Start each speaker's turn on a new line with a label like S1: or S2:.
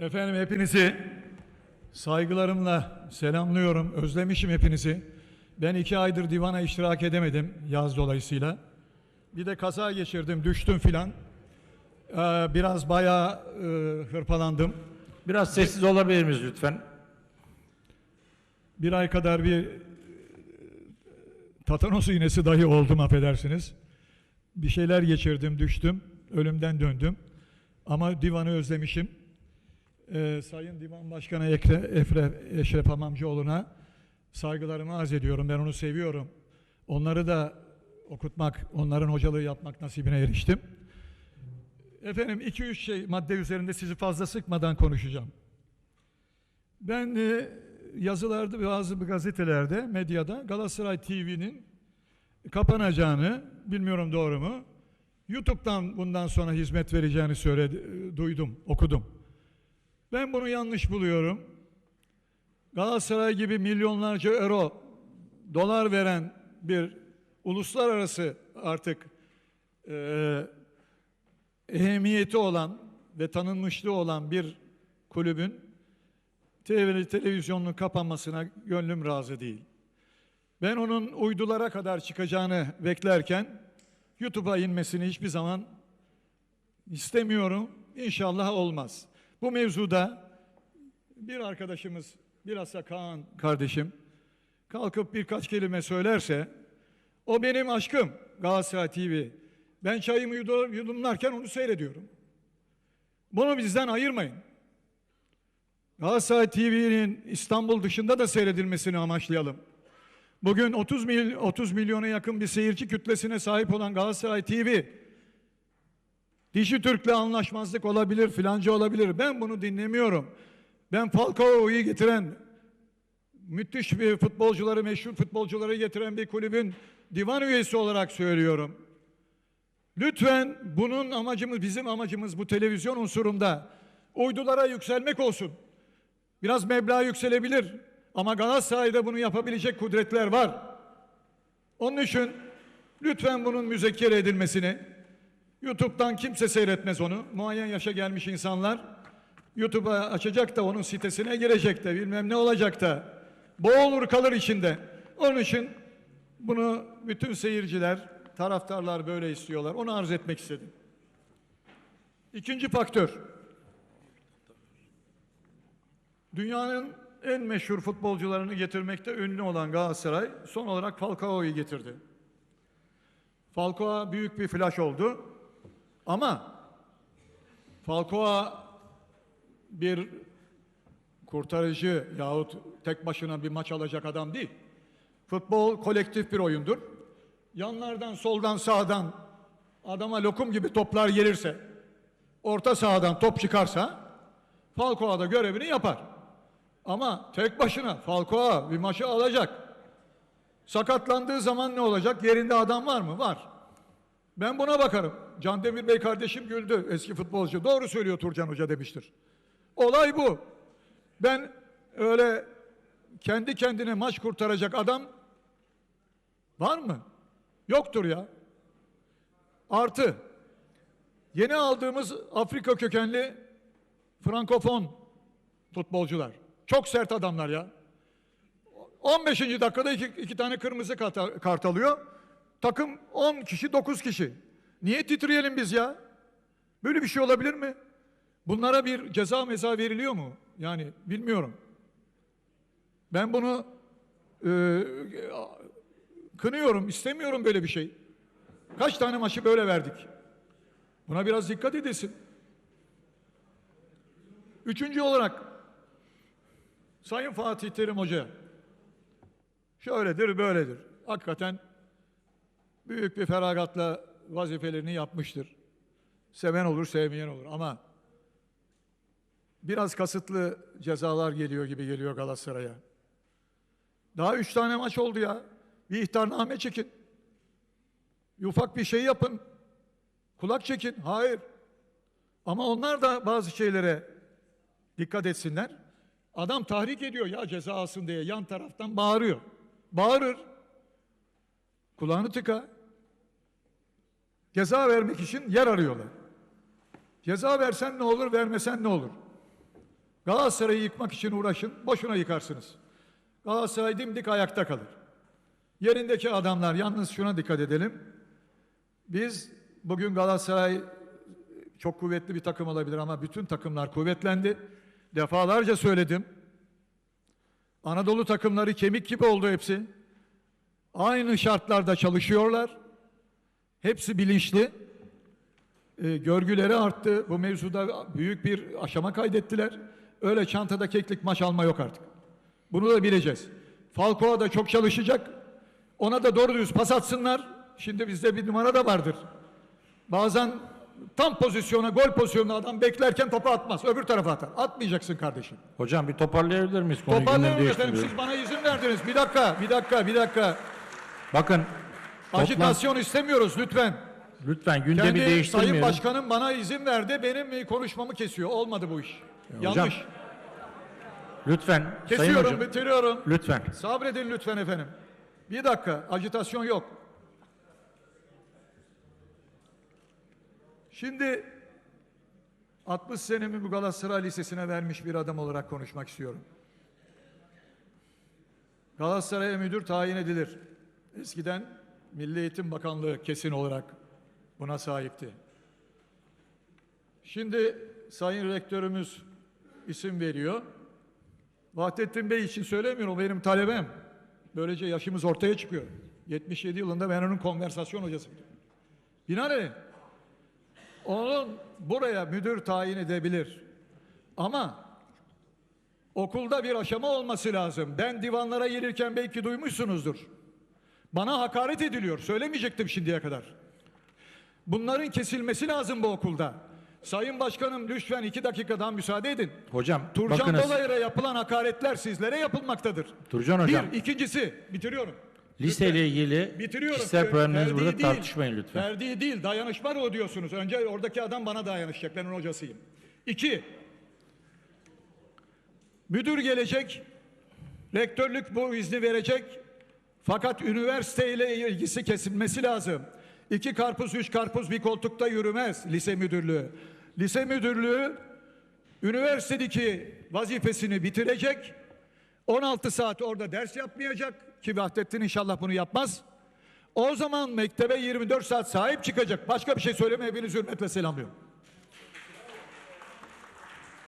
S1: Efendim hepinizi saygılarımla selamlıyorum. Özlemişim hepinizi. Ben iki aydır divana iştirak edemedim yaz dolayısıyla. Bir de kaza geçirdim, düştüm filan. Ee, biraz bayağı e, hırpalandım.
S2: Biraz sessiz olabilir miyiz lütfen?
S1: Bir ay kadar bir e, tatanos iğnesi dahi oldum affedersiniz. Bir şeyler geçirdim, düştüm, ölümden döndüm. Ama divanı özlemişim. Ee, Sayın Divan Başkanı Ekre, Efre, Eşref Hamamcıoğlu'na saygılarımı arz ediyorum. Ben onu seviyorum. Onları da okutmak, onların hocalığı yapmak nasibine eriştim. Efendim iki üç şey madde üzerinde sizi fazla sıkmadan konuşacağım. Ben e, yazılarda bazı gazetelerde, medyada Galatasaray TV'nin kapanacağını, bilmiyorum doğru mu, YouTube'dan bundan sonra hizmet vereceğini söyledi, e, duydum, okudum. Ben bunu yanlış buluyorum. Galatasaray gibi milyonlarca euro, dolar veren bir uluslararası artık e, ehemmiyeti olan ve tanınmışlığı olan bir kulübün TV, televizyonun kapanmasına gönlüm razı değil. Ben onun uydulara kadar çıkacağını beklerken YouTube'a inmesini hiçbir zaman istemiyorum. İnşallah olmaz. Bu mevzuda bir arkadaşımız, bilhassa Kaan kardeşim kalkıp birkaç kelime söylerse o benim aşkım Galatasaray TV. Ben çayımı yudum- yudumlarken onu seyrediyorum. Bunu bizden ayırmayın. Galatasaray TV'nin İstanbul dışında da seyredilmesini amaçlayalım. Bugün 30 mil 30 milyona yakın bir seyirci kütlesine sahip olan Galatasaray TV Dijitürk'le anlaşmazlık olabilir, filanca olabilir. Ben bunu dinlemiyorum. Ben Falcao'yu getiren, müthiş bir futbolcuları, meşhur futbolcuları getiren bir kulübün divan üyesi olarak söylüyorum. Lütfen bunun amacımız, bizim amacımız bu televizyon unsurunda uydulara yükselmek olsun. Biraz meblağ yükselebilir ama Galatasaray'da bunu yapabilecek kudretler var. Onun için lütfen bunun müzekkere edilmesini, YouTube'dan kimse seyretmez onu. Muayyen yaşa gelmiş insanlar YouTube'a açacak da onun sitesine girecek de bilmem ne olacak da boğulur kalır içinde. Onun için bunu bütün seyirciler, taraftarlar böyle istiyorlar. Onu arz etmek istedim. İkinci faktör. Dünyanın en meşhur futbolcularını getirmekte ünlü olan Galatasaray son olarak Falcao'yu getirdi. Falcao büyük bir flash oldu. Ama Falcao bir kurtarıcı yahut tek başına bir maç alacak adam değil. Futbol kolektif bir oyundur. Yanlardan, soldan, sağdan adama lokum gibi toplar gelirse, orta sahadan top çıkarsa Falcao da görevini yapar. Ama tek başına Falcao bir maçı alacak. Sakatlandığı zaman ne olacak? Yerinde adam var mı? Var. Ben buna bakarım. Can Demir Bey kardeşim güldü eski futbolcu. Doğru söylüyor Turcan Hoca demiştir. Olay bu. Ben öyle kendi kendine maç kurtaracak adam var mı? Yoktur ya. Artı yeni aldığımız Afrika kökenli Frankofon futbolcular. Çok sert adamlar ya. 15. dakikada iki, iki tane kırmızı kart, alıyor. Takım 10 kişi 9 kişi. Niye titreyelim biz ya? Böyle bir şey olabilir mi? Bunlara bir ceza meza veriliyor mu? Yani bilmiyorum. Ben bunu e, kınıyorum, istemiyorum böyle bir şey. Kaç tane maçı böyle verdik? Buna biraz dikkat edilsin. Üçüncü olarak Sayın Fatih Terim Hoca şöyledir böyledir. Hakikaten büyük bir feragatla vazifelerini yapmıştır. Seven olur, sevmeyen olur ama biraz kasıtlı cezalar geliyor gibi geliyor Galatasaray'a. Daha üç tane maç oldu ya. Bir ihtarname çekin. Bir ufak bir şey yapın. Kulak çekin. Hayır. Ama onlar da bazı şeylere dikkat etsinler. Adam tahrik ediyor ya ceza alsın diye yan taraftan bağırıyor. Bağırır. Kulağını tıka. Ceza vermek için yer arıyorlar. Ceza versen ne olur, vermesen ne olur? Galatasaray'ı yıkmak için uğraşın, boşuna yıkarsınız. Galatasaray dimdik ayakta kalır. Yerindeki adamlar, yalnız şuna dikkat edelim. Biz bugün Galatasaray çok kuvvetli bir takım olabilir ama bütün takımlar kuvvetlendi. Defalarca söyledim. Anadolu takımları kemik gibi oldu hepsi. Aynı şartlarda çalışıyorlar. Hepsi bilinçli. Ee, görgüleri arttı. Bu mevzuda büyük bir aşama kaydettiler. Öyle çantada keklik maç alma yok artık. Bunu da bileceğiz. Falcao da çok çalışacak. Ona da doğru düz pas atsınlar. Şimdi bizde bir numara da vardır. Bazen tam pozisyona, gol pozisyonuna adam beklerken topu atmaz. Öbür tarafa atar. Atmayacaksın kardeşim.
S2: Hocam bir toparlayabilir miyiz konuyu
S1: Toparlayalım efendim. Siz bana izin verdiniz. Bir dakika, bir dakika, bir dakika.
S2: Bakın
S1: Ajitasyon istemiyoruz lütfen.
S2: lütfen gündemi
S1: Kendi Sayın
S2: değiştirmeyelim.
S1: Başkanım bana izin verdi. Benim e, konuşmamı kesiyor. Olmadı bu iş. Yanlış.
S2: Lütfen Sayın
S1: Kesiyorum,
S2: Hocam.
S1: bitiriyorum.
S2: Lütfen.
S1: Sabredin lütfen efendim. Bir dakika, ajitasyon yok. Şimdi 60 senemi bu Galatasaray Lisesi'ne vermiş bir adam olarak konuşmak istiyorum. Galatasaray'a müdür tayin edilir. Eskiden Milli Eğitim Bakanlığı kesin olarak buna sahipti. Şimdi Sayın Rektörümüz isim veriyor. Vahdettin Bey için söylemiyorum, benim talebem. Böylece yaşımız ortaya çıkıyor. 77 yılında ben onun konversasyon hocasıydım. Binaenaleyh onun buraya müdür tayin edebilir. Ama okulda bir aşama olması lazım. Ben divanlara gelirken belki duymuşsunuzdur. Bana hakaret ediliyor. Söylemeyecektim şimdiye kadar. Bunların kesilmesi lazım bu okulda. Sayın Başkanım lütfen iki dakikadan müsaade edin.
S2: Hocam
S1: Turcan
S2: bakınız
S1: Dolayır'a yapılan hakaretler sizlere yapılmaktadır.
S2: Turcan Hocam
S1: Bir, ikincisi, bitiriyorum.
S2: liseyle ilgili
S1: Bitiriyorum.
S2: kişisel problemlerinizi burada
S1: değil,
S2: tartışmayın lütfen.
S1: Ferdi değil, dayanışma o diyorsunuz. Önce oradaki adam bana dayanışacak, ben onun hocasıyım. İki, müdür gelecek, rektörlük bu izni verecek. Fakat üniversiteyle ilgisi kesilmesi lazım. İki karpuz, üç karpuz bir koltukta yürümez lise müdürlüğü. Lise müdürlüğü üniversitedeki vazifesini bitirecek. 16 saat orada ders yapmayacak ki Vahdettin inşallah bunu yapmaz. O zaman mektebe 24 saat sahip çıkacak. Başka bir şey söylemeye hepinizi hürmetle selamlıyorum.